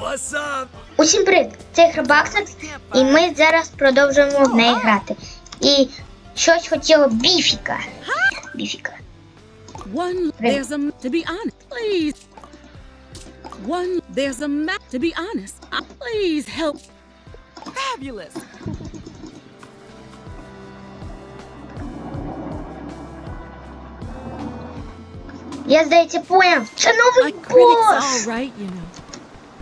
What's up? Усім привіт! Це Храбаксакс, і ми зараз продовжуємо в неї грати. І щось хотіло біфіка. Біфіка. One, there's a to be honest, please. One, there's a map to be honest. Uh, Please help. Fabulous. Я, здається, поняв. Це новий бос! right, you know.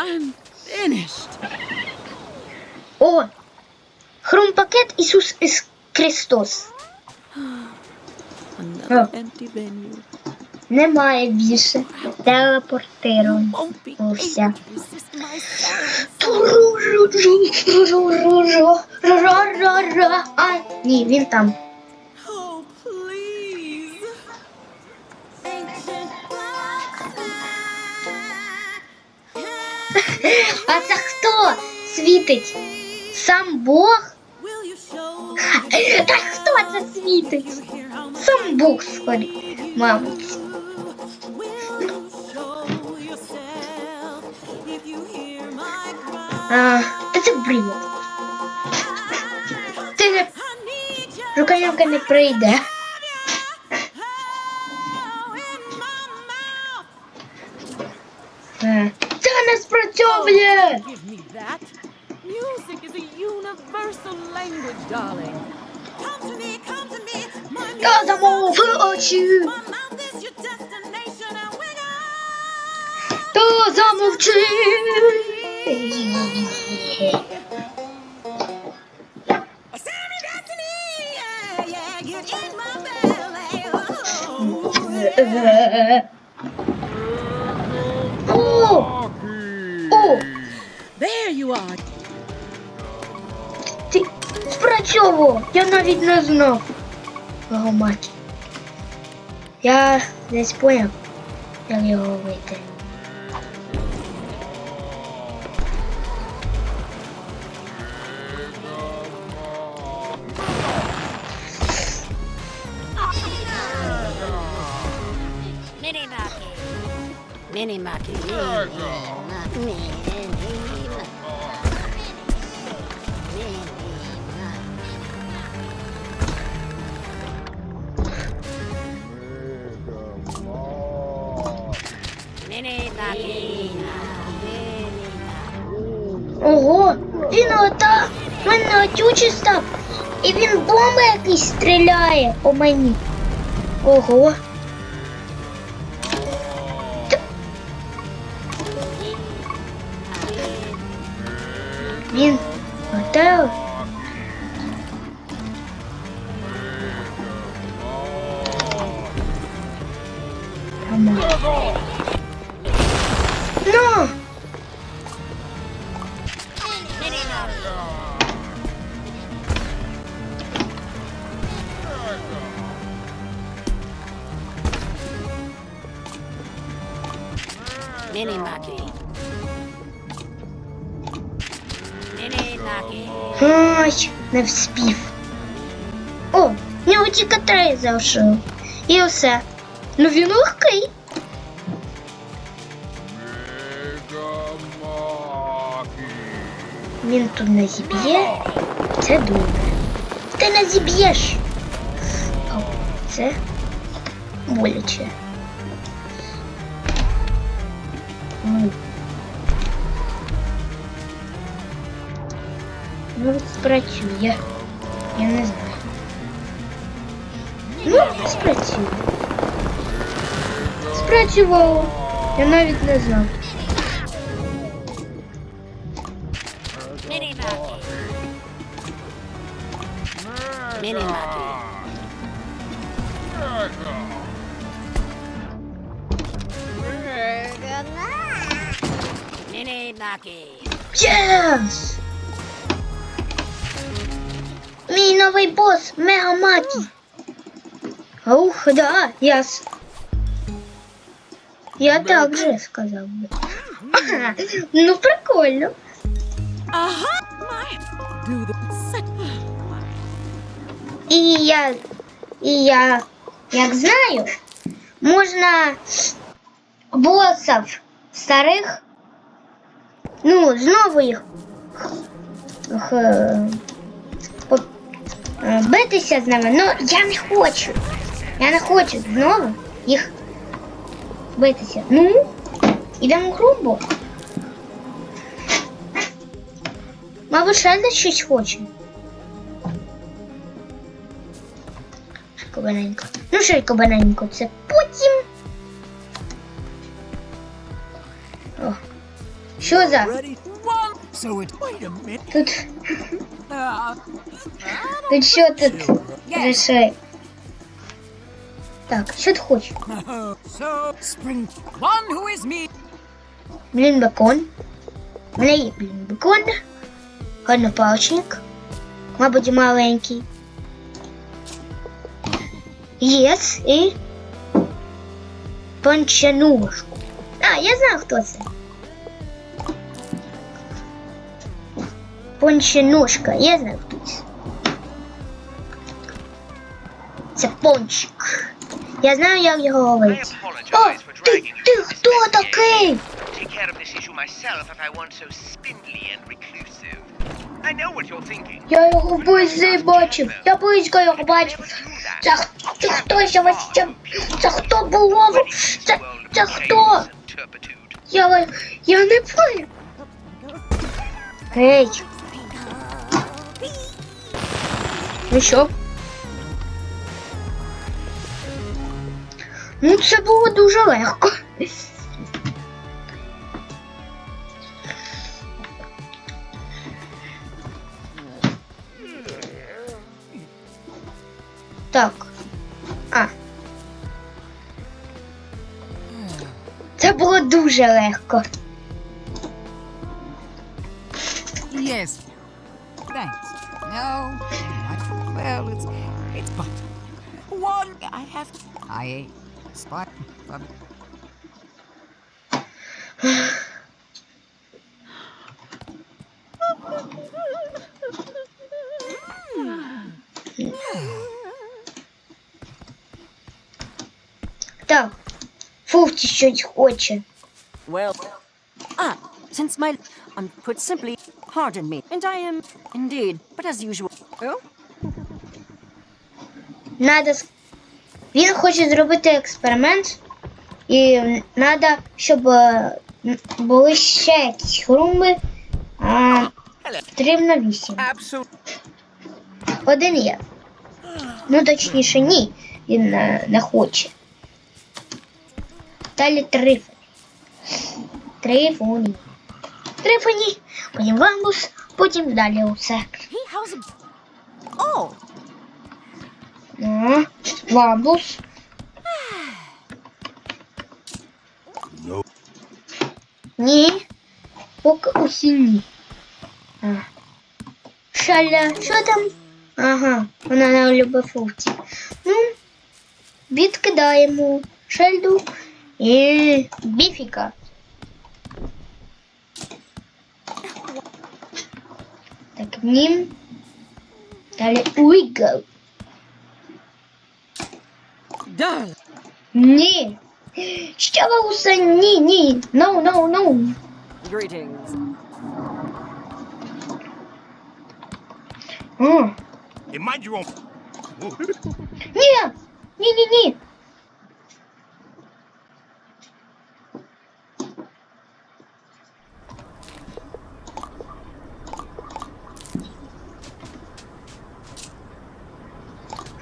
I'm finished. О! Хрумпакет Ісус Іс Христос. Empty venue. Немає більше. Телепортировався. Ра-ра-ра-ра. А, ні, він там. світить? Сам Бог? Will you show Ха, Та хто це світить? here how much Сам Бог сходить, мабуть. will you show yourself if you hear my cry? А, та це бред. Ти не I need you Жуканівка не прийде. darling. Come to me, come to me. My Cause I'm over at you. Cause I'm over you. спрацьовував! Я навіть не знав. Його мать. Я десь поняв, як його вийти. Mini Maki. Mini Ого! Він ота в мене отючий став. І він бомби якийсь стріляє по мені. Ого. Він ота. Нормально. Ну! не вспів. О, в нього тільки три залишило. І все. Ну він легкий. Він тут не зіб'є. Це добре. Ти не зіб'єш. О, це боляче. Ну. Ну, спрацює. Я не знаю. Ну, спрацює. Спрацювало. Я навіть не знав. Mini Maki. Мій новий бос Мега Макі. Ух, да, я с... Я так же сказав би. Ага, ну прикольно. Aha! My do the set. І я, і я, як знаю, можна босів старих, ну, знову їх х- по- е, битися з ними. Ну, я не хочу. Я не хочу знову їх битися. Ну, ідемо грубо. Мабуть, Шельда щось хоче. Кабаненько. Ну що й кабаненько, це потім. О. Що за? Ready? One. So it. Wait a minute. Тут, Uh, тут що тут решай? Так, що ти хочеш? so spring. One who is me. Блін, бекон. У мене є блін бекон. Гарнопалчник. Мабуть, маленький. Єс і пончанушку. А, я знаю, хто це. Пончанушка, я знаю, Це. Пончик. Я знаю, як його говорити. О, ти, ти хто такий? Take care of this issue myself if I weren't so spindly and reclusive. I know what you're thinking. Я його близько бачив. Я близько його бачив. Це, це хто ще вообще? Це хто було? Це, це хто? Я, я не пам'ятаю. Гей. Ну що? Ну, це було дуже легко. Так. А. Це було дуже легко. Yes. Thanks. No. Well, it's it's but one. I have. I Так. Фуфті щось хоче. Well, ah, since my, um, put simply, pardon me, and I am, indeed, but as usual. Oh, Надо... с- Він хоче зробити експеримент, і треба, щоб е, м, були ще якісь хруми. А, потрібно вісім. Absolutely. Один є. Ну, точніше, ні. Він е, не хоче. Далі трифоні. Трифоні. Трифоні, потім вамбус, потім далі усе. Oh, вамбус. Ні. Поки усі ні. А. Шаля, що там? Ага, вона не любить фрукції. Ну, відкидаємо шальду і біфіка. Так, нім. Далі уйгл. Darling. Ні. Що ви усе? Ні, ні. No, no, no. greetings. О, You mind your own. ні. Ні, ні, ні.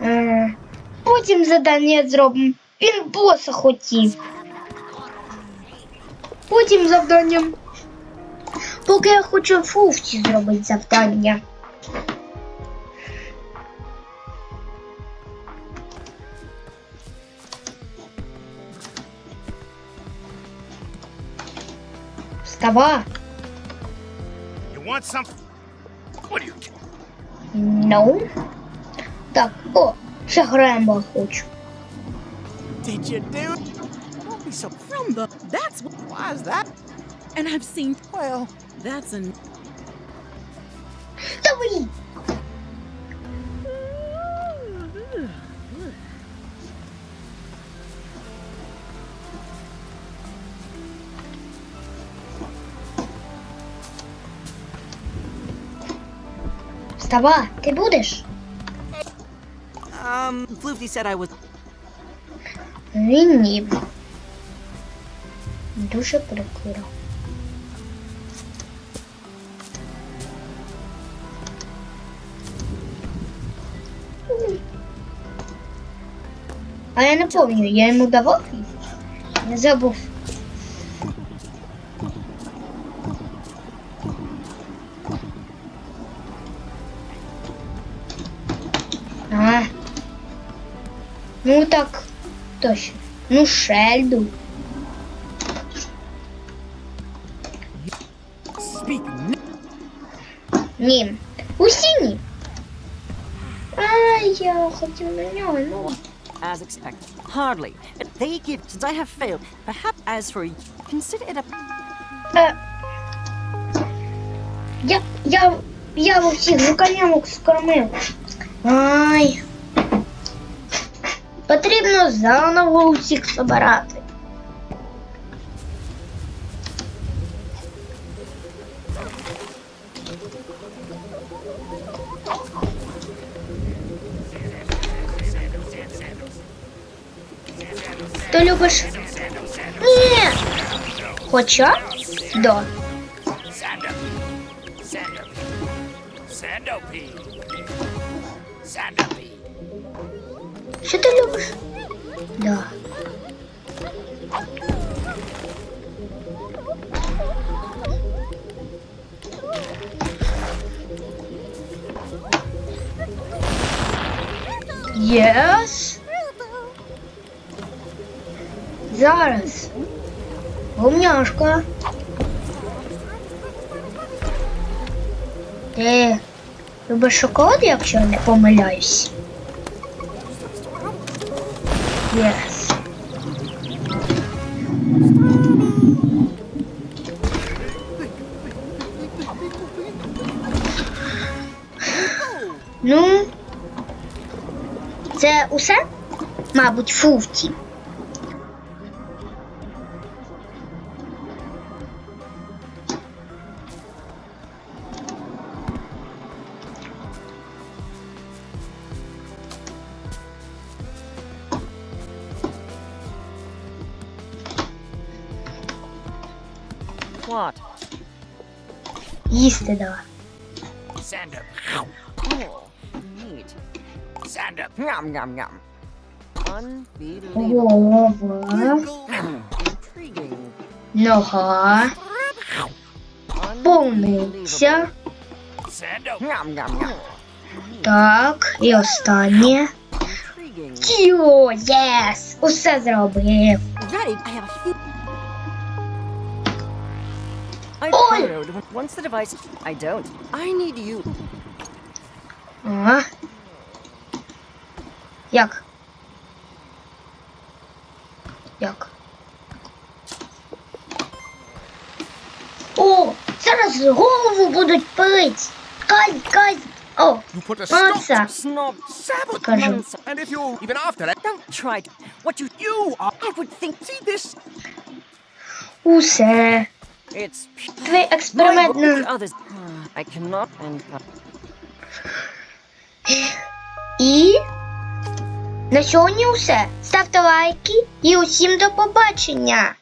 Е, Потім завдання зробимо. Він боса хотів. Потім завданням. Поки я хочу фуфті зробити завдання. Встава. You want some? What are you? Ну. Так, о, ще граємо хочу. Did you do? Don't be so. From the. That's what. Why is that? And I've seen. Well, That's an. Давай! Встава, ти будеш? Um, Floofy said I was. Він ні. Дуже прикро. А я не пам'ятаю, я йому давав її? Я забув. А. Ну так, точно. Ну, Шельду. speak. Ні. Усі ні. А, я хотів на нього, ну. As expected. Hardly. They give, since I have failed. Perhaps as for you, consider it a. Е, я, я, я у всіх жуканямок скормив. Ай. Потрібно заново усіх собирати. Ти любиш? Ні. Хоча? Да. Yes. Зараз. Умняшка. Ти любиш шоколад, якщо я не помиляюсь? Ну, усе? Мабуть, фуфті. What? Їсти дала. Sandopede. Oh, neat. Sandopede. Yum, yum, yum. Unbelievable. Голова, Intriguing. нога, повниця. Sandopede. Yum, yum, yum. Так, і останнє. Intriguing. Тіо, єс! Усе зробив. Ready? I have a few. I Oi! borrowed once the device. I don't. I need you. Ага. Як? Як? О, зараз голову будуть пилить. Казь, казь. О, You put a stop. молодця. Snob. Скажу. Nonsense. And if you're even after that, Don't try to. What you you are. I would think. See this? Усе. It's Твій експеримент my на... others. I cannot and І на сьогодні все. Ставте лайки і усім до побачення.